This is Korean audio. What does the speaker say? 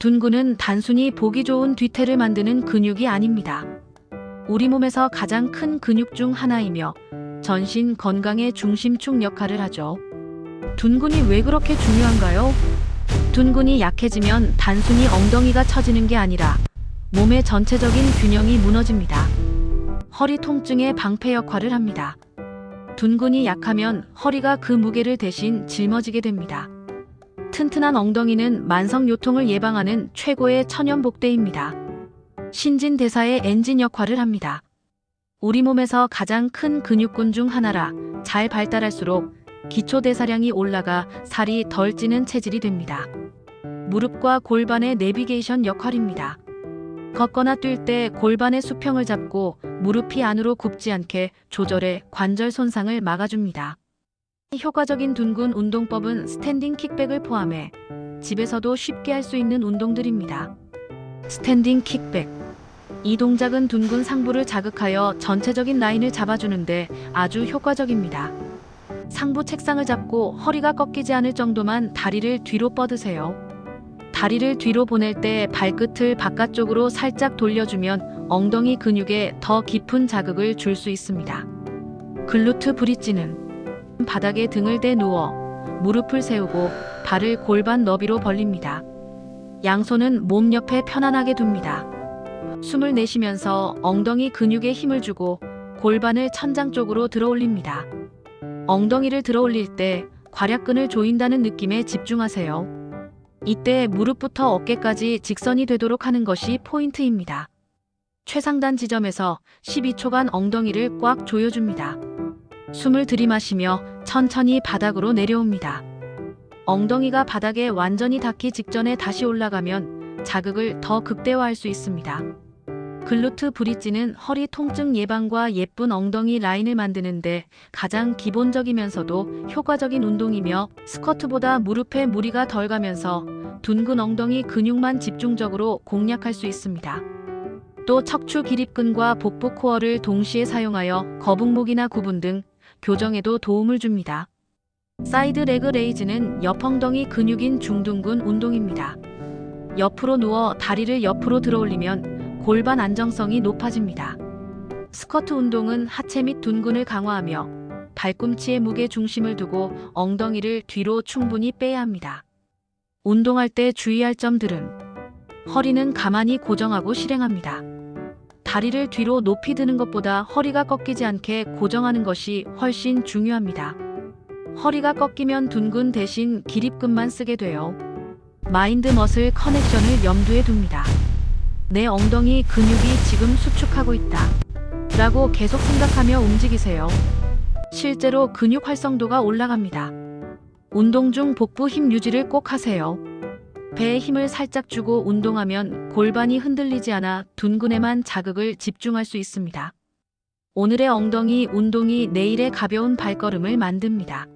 둔근은 단순히 보기 좋은 뒤태를 만드는 근육이 아닙니다. 우리 몸에서 가장 큰 근육 중 하나이며 전신 건강의 중심축 역할을 하죠. 둔근이 왜 그렇게 중요한가요? 둔근이 약해지면 단순히 엉덩이가 처지는 게 아니라 몸의 전체적인 균형이 무너집니다. 허리 통증의 방패 역할을 합니다. 둔근이 약하면 허리가 그 무게를 대신 짊어지게 됩니다. 튼튼한 엉덩이는 만성 요통을 예방하는 최고의 천연 복대입니다. 신진 대사의 엔진 역할을 합니다. 우리 몸에서 가장 큰 근육군 중 하나라 잘 발달할수록 기초 대사량이 올라가 살이 덜 찌는 체질이 됩니다. 무릎과 골반의 내비게이션 역할입니다. 걷거나 뛸 때 골반의 수평을 잡고 무릎이 안으로 굽지 않게 조절해 관절 손상을 막아줍니다. 효과적인 둔근 운동법은 스탠딩 킥백을 포함해 집에서도 쉽게 할 수 있는 운동들입니다. 스탠딩 킥백. 이 동작은 둔근 상부를 자극하여 전체적인 라인을 잡아주는데 아주 효과적입니다. 상부 책상을 잡고 허리가 꺾이지 않을 정도만 다리를 뒤로 뻗으세요. 다리를 뒤로 보낼 때 발끝을 바깥쪽으로 살짝 돌려주면 엉덩이 근육에 더 깊은 자극을 줄 수 있습니다. 글루트 브릿지는 바닥에 등을 대 누워 무릎을 세우고 발을 골반 너비로 벌립니다. 양손은 몸 옆에 편안하게 둡니다. 숨을 내쉬면서 엉덩이 근육에 힘을 주고 골반을 천장 쪽으로 들어 올립니다. 엉덩이를 들어 올릴 때 괄약근을 조인다는 느낌에 집중하세요. 이때 무릎부터 어깨까지 직선이 되도록 하는 것이 포인트입니다. 최상단 지점에서 12초간 엉덩이를 꽉 조여줍니다. 숨을 들이마시며 천천히 바닥으로 내려옵니다. 엉덩이가 바닥에 완전히 닿기 직전에 다시 올라가면 자극을 더 극대화할 수 있습니다. 글루트 브릿지는 허리 통증 예방과 예쁜 엉덩이 라인을 만드는데 가장 기본적이면서도 효과적인 운동이며 스쿼트보다 무릎에 무리가 덜 가면서 둔근 엉덩이 근육만 집중적으로 공략할 수 있습니다. 또 척추 기립근과 복부 코어를 동시에 사용하여 거북목이나 구분 등 교정에도 도움을 줍니다. 사이드 레그 레이즈는 옆엉덩이 근육인 중둔근 운동입니다. 옆으로 누워 다리를 옆으로 들어 올리면 골반 안정성이 높아집니다. 스쿼트 운동은 하체 및 둔근을 강화하며 발꿈치에 무게 중심을 두고 엉덩이를 뒤로 충분히 빼야 합니다. 운동할 때 주의할 점들은 허리는 가만히 고정하고 실행합니다. 다리를 뒤로 높이 드는 것보다 허리가 꺾이지 않게 고정하는 것이 훨씬 중요합니다. 허리가 꺾이면 둔근 대신 기립근만 쓰게 돼요. 마인드 머슬 커넥션을 염두에 둡니다. 내 엉덩이 근육이 지금 수축하고 있다. 라고 계속 생각하며 움직이세요. 실제로 근육 활성도가 올라갑니다. 운동 중 복부 힘 유지를 꼭 하세요. 배에 힘을 살짝 주고 운동하면 골반이 흔들리지 않아 둔근에만 자극을 집중할 수 있습니다. 오늘의 엉덩이 운동이 내일의 가벼운 발걸음을 만듭니다.